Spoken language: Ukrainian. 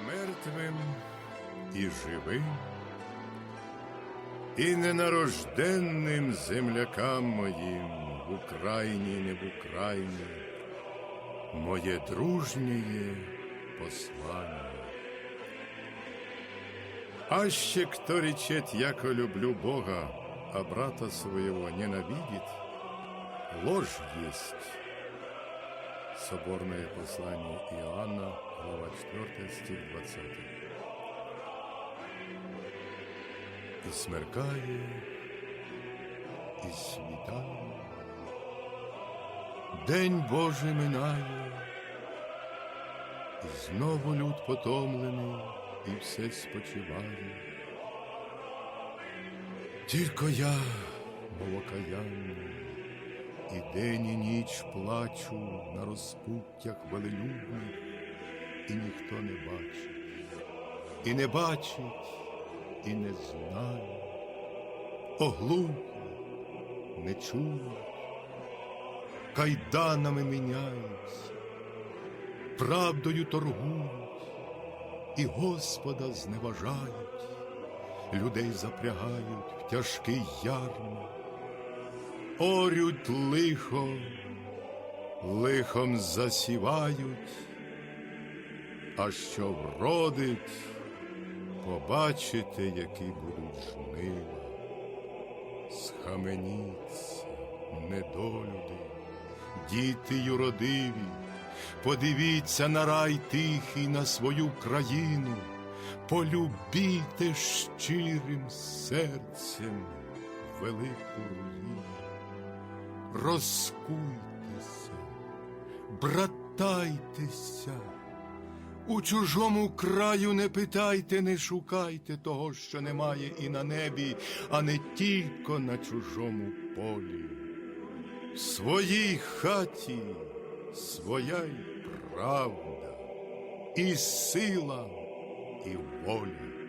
мертвим і живим, і ненарожденним землякам моїм в Україні, не в Україні, моє дружнє послання. Аще кто речет, яко люблю Бога, а брата своего ненавидит, ложь есть. Соборное послание Иоанна, глава 4, стих 20. І смеркає, і світає, День Божий минає, і знову люд потомлений, і все спочиває. Тільки я, мов окаянний, і день і ніч плачу на розпуттях велелюбних, і ніхто не бачить, і не бачить, і не знає, оглухли, не чують, кайданами міняються, правдою торгують, і Господа зневажають, людей запрягають в тяжкий ярмо, орють лихо, лихом засівають, а що вродить, побачите, які будуть жнива. Схаменіться, недолюди, діти юродиві, подивіться на рай тихий, на свою країну, полюбіте щирим серцем велику руїну. Розкуйтеся, братайтеся, у чужому краю не питайте, не шукайте того, що немає і на небі, а не тільки на чужому полі. В своїй хаті своя й правда, і сила, і воля.